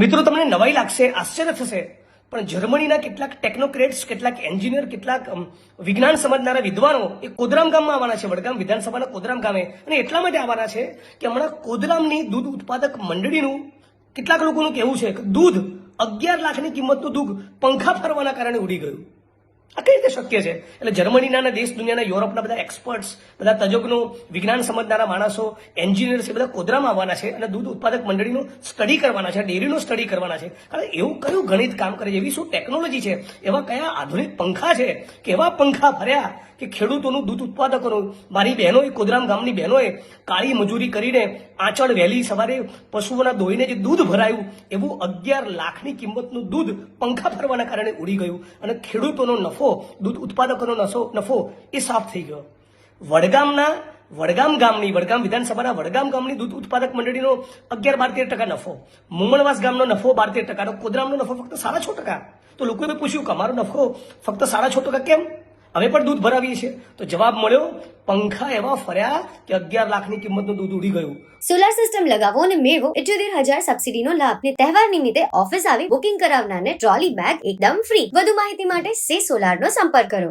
મિત્રો, તમને નવાઈ લાગશે, આશ્ચર્ય થશે, પણ જર્મનીના કેટલાક ટેકનોક્રેટ્સ કેટલાક એન્જિનિયર કેટલાક વિજ્ઞાન સમજનારા વિદ્વાનો એ કોદરામ ગામમાં આવવાના છે, વડગામ વિધાનસભાના કોદરામ ગામે. અને એટલા માટે આવવાના છે કે હમણાં કોદરામની દૂધ ઉત્પાદક મંડળીનું કેટલાક લોકોનું કહેવું છે કે દૂધ અગિયાર લાખની કિંમતનું દૂધ પંખા ફરવાના કારણે ઉડી ગયું. આ કઈ રીતે શક્ય છે? એટલે જર્મનીના દેશ દુનિયાના, યુરોપના બધા એક્સપર્ટ્સ બધા તજજ્ઞો, વિજ્ઞાન સમજનારા માણસો એન્જિનિયર્સ એ બધા કોદરામાં આવવાના છે અને દૂધ ઉત્પાદક મંડળીનો સ્ટડી કરવાના છે, ડેરીનો સ્ટડી કરવાના છે. કારણ એવું કયું ગણિત કામ કરે છે? એવી શું ટેકનોલોજી છે? એવા કયા આધુનિક પંખા છે? કે એવા પંખા ભર્યા કે ખેડૂતોનું દૂધ ઉત્પાદકોનું? મારી બહેનોએ કોદરામ ગામની બહેનોએ કાળી મજૂરી કરીને આંચળ વહેલી સવારે પશુઓના દોઈને જે દૂધ ભરાયું, એવું અગિયાર લાખની કિંમતનું દૂધ પંખા ફરવાના કારણે ઉડી ગયું અને ખેડૂતોનો નફો દૂધ ઉત્પાદકોનો નફો નફો, એ સાફ થઈ ગયો. વડગામના, વડગામ ગામની, વડગામ વિધાનસભાના વડગામ ગામની દૂધ ઉત્પાદક મંડળીનો અગિયાર બાર તેર ટકા નફો. મુમણવાસ ગામનો નફો બાર તેર ટકાનો કોદરામનો નફો ફક્ત સાડા છ ટકા. તો લોકોએ પૂછ્યું કે અમારો નફો ફક્ત સાડા છ ટકા કેમ? અમે પણ દૂધ ભરાવીએ છીએ. તો જવાબ મળ્યો, પંખા એવા ફર્યા કે અગિયાર લાખની કિંમતનું દૂધ ઉડી ગયું. સોલાર સિસ્ટમ લગાવો અને મેળવો ઇઠ્યોતેર હજાર સબસિડીનો લાભ ને તહેવાર નિમિત્તે ઓફિસ આવી બુકિંગ કરાવનારને ટ્રોલી બેગ એકદમ ફ્રી વધુ માહિતી માટે સે સોલાર નો સંપર્ક કરો.